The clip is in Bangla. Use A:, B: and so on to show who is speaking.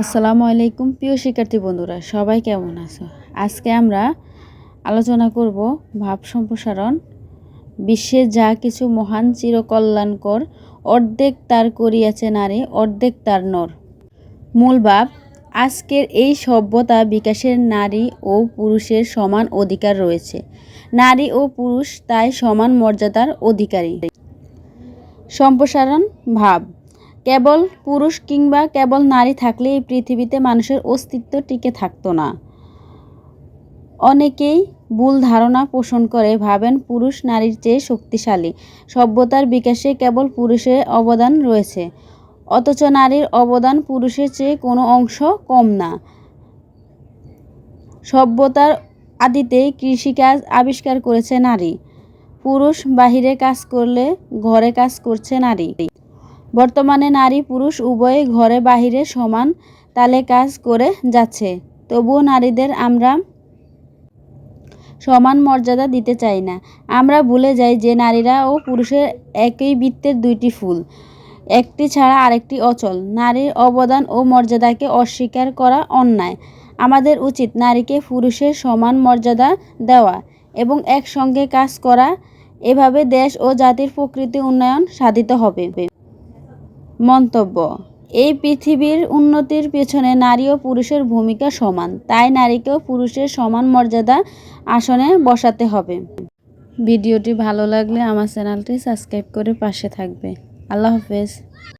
A: আসসালামু আলাইকুম, প্রিয় শিক্ষার্থী বন্ধুরা, সবাই কেমন আছো? আজকে আমরা আলোচনা করব ভাব সম্প্রসারণ বিশ্বে যা কিছু মহান চিরকল্যাণকর, অর্ধেক তার করিয়াছে নারী, অর্ধেক তার নর। মূল ভাব, আজকের এই সভ্যতা বিকাশের নারী ও পুরুষের সমান অধিকার রয়েছে। নারী ও পুরুষ তাই সমান মর্যাদার অধিকারী। সম্প্রসারণ, ভাব কেবল পুরুষ কিংবা কেবল নারী থাকলে এই পৃথিবীতে মানুষের অস্তিত্ব টিকে থাকতো না। অনেকেই ভুল ধারণা পোষণ করে ভাবেন পুরুষ নারীর চেয়ে শক্তিশালী। সভ্যতার বিকাশে কেবল পুরুষের অবদান রয়েছে। অথচ নারীর অবদান পুরুষের চেয়ে কোনো অংশ কম না। সভ্যতার আদিতেই কৃষিকাজ আবিষ্কার করেছে নারী। পুরুষ বাহিরে কাজ করলে ঘরে কাজ করছে নারী। বর্তমানে নারী পুরুষ উভয়ে ঘরে বাহিরে সমান তালে কাজ করে যাচ্ছে। তবুও নারীদের আমরা সমান মর্যাদা দিতে চাই না। আমরা ভুলে যাই যে নারীরা ও পুরুষের একই বৃত্তের দুইটি ফুল, একটি ছাড়া আরেকটি অচল। নারীর অবদান ও মর্যাদাকে অস্বীকার করা অন্যায়। আমাদের উচিত নারীকে পুরুষের সমান মর্যাদা দেওয়া এবং একসঙ্গে কাজ করা। এভাবে দেশ ও জাতির প্রকৃতি উন্নয়ন সাধিত হবে। মন্তব্য, এই পৃথিবীর উন্নতির পেছনে নারী ও পুরুষের ভূমিকা সমান, তাই নারীকেও পুরুষের সমান মর্যাদা আসনে বসাতে হবে। ভিডিওটি ভালো লাগলে আমার চ্যানেলটি সাবস্ক্রাইব করে পাশে থাকবে। আল্লাহ হাফেজ।